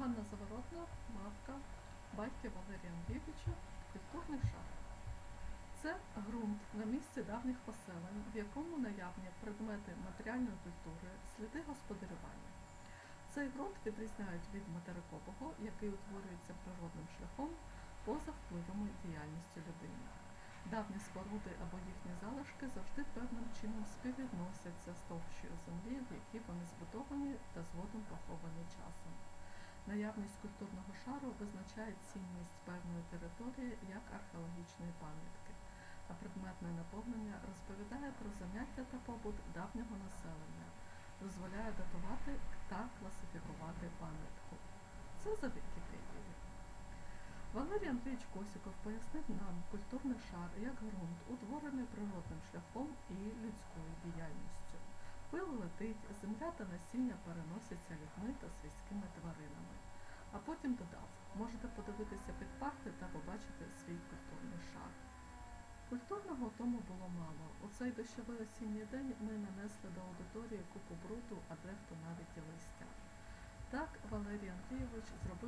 Ганна Заворотна, мавка, батька Валерія Андрійовича, культурний шар. Це ґрунт на місці давніх поселень, в якому наявні предмети матеріальної культури, сліди господарювання. Цей ґрунт відрізняють від материкового, який утворюється природним шляхом поза впливами діяльності людини. Давні споруди або їхні залишки завжди певним чином співвідносяться з товщою землі, в якій вони збудовані та згодом поховані. Наявність культурного шару визначає цінність певної території як археологічної пам'ятки, а предметне наповнення розповідає про заняття та побут давнього населення, дозволяє датувати та класифікувати пам'ятку. Це за Вікіпедією. Валерій Андрійович Косіков пояснив нам культурний шар як ґрунт, утворений природним шляхом і людською діяльністю. Пил летить, земля та насіння переносяться людьми та свійськими тваринами. А потім додав, можете подивитися під парти та побачити свій культурний шар. Культурного тому було мало. У цей дощовий осінній день ми нанесли до аудиторії купу бруду, а дехто навіть і листя. Так Валерій Андрійович зробив